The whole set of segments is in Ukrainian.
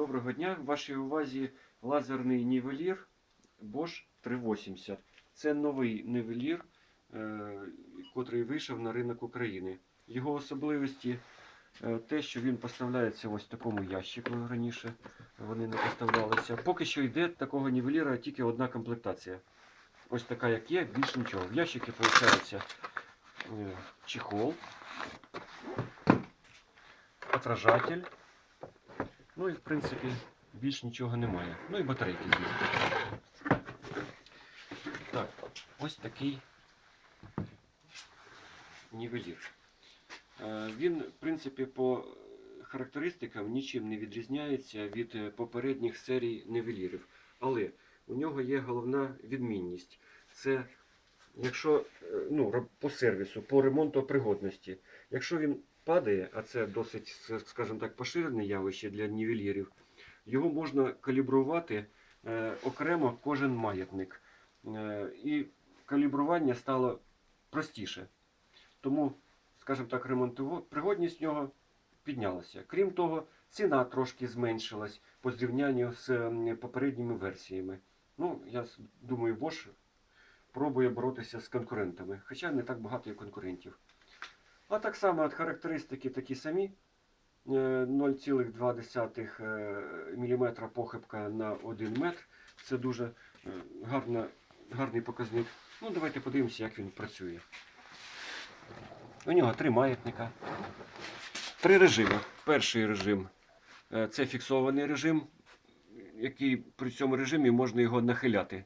Доброго дня. В вашій увазі лазерний нівелір Bosch 380. Це новий нівелір, е, котрий вийшов на ринок України. Його особливості е, те, що він поставляється ось в такому ящику раніше. Вони не поставлялися. Поки що йде такого нівеліра тільки одна комплектація. Ось така, як є, більше нічого. В ящикі виходить е, чехол, отражатель. Ну і в принципі більш нічого немає. Ну і батарейки, звісно. Так, ось такий нівелір. Е, Він, в принципі, по характеристикам нічим не відрізняється від е, попередніх серій нівелірів. Але у нього є головна відмінність. Це якщо е, ну, по сервісу, по ремонтопригодності, якщо він падає, а це досить, скажімо так, поширене явище для нівелірів, його можна калібрувати е, окремо кожен маятник. Е, і калібрування стало простіше. Тому, скажімо так, ремонтопригодність нього піднялася. Крім того, ціна трошки зменшилась по зрівнянню з попередніми версіями. Ну, я думаю, Bosch пробує боротися з конкурентами, хоча не так багато і конкурентів. А так само от характеристики такі самі. Е, 0,2 мм похибка на 1 метр. Це дуже е, гарна, гарний показник. Ну, давайте подивимося, як він працює. У нього три маятника. Три режими. Перший режим е, це фіксований режим, який при цьому режимі можна його нахиляти,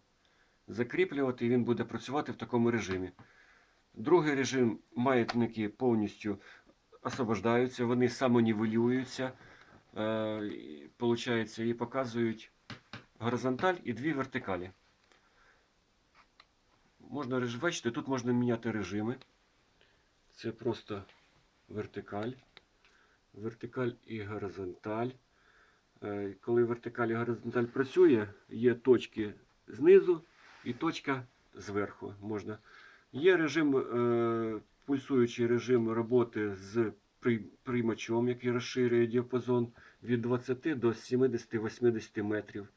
закріплювати, і він буде працювати в такому режимі. Другий режим маятники повністю освобождаються, вони самонівелюються, е, получається, і показують горизонталь і дві вертикалі. Можна бачите, тут можна міняти режими. Це просто вертикаль, вертикаль і горизонталь. Е, Коли вертикаль і горизонталь працює, є точки знизу і точка зверху. Можна. Є режим, е, пульсуючий режим роботи з приймачом, який розширює діапазон від 20 до 70-80 метрів.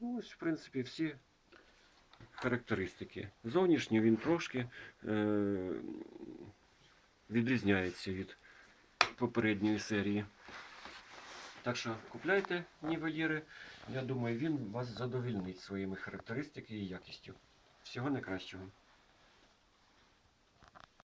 Ну, ось, в принципі, всі характеристики. Зовнішньо він трошки е, відрізняється від попередньої серії. Так що купляйте нівеліри. Я думаю, він вас задовільнить своїми характеристиками і якістю. Всього найкращого.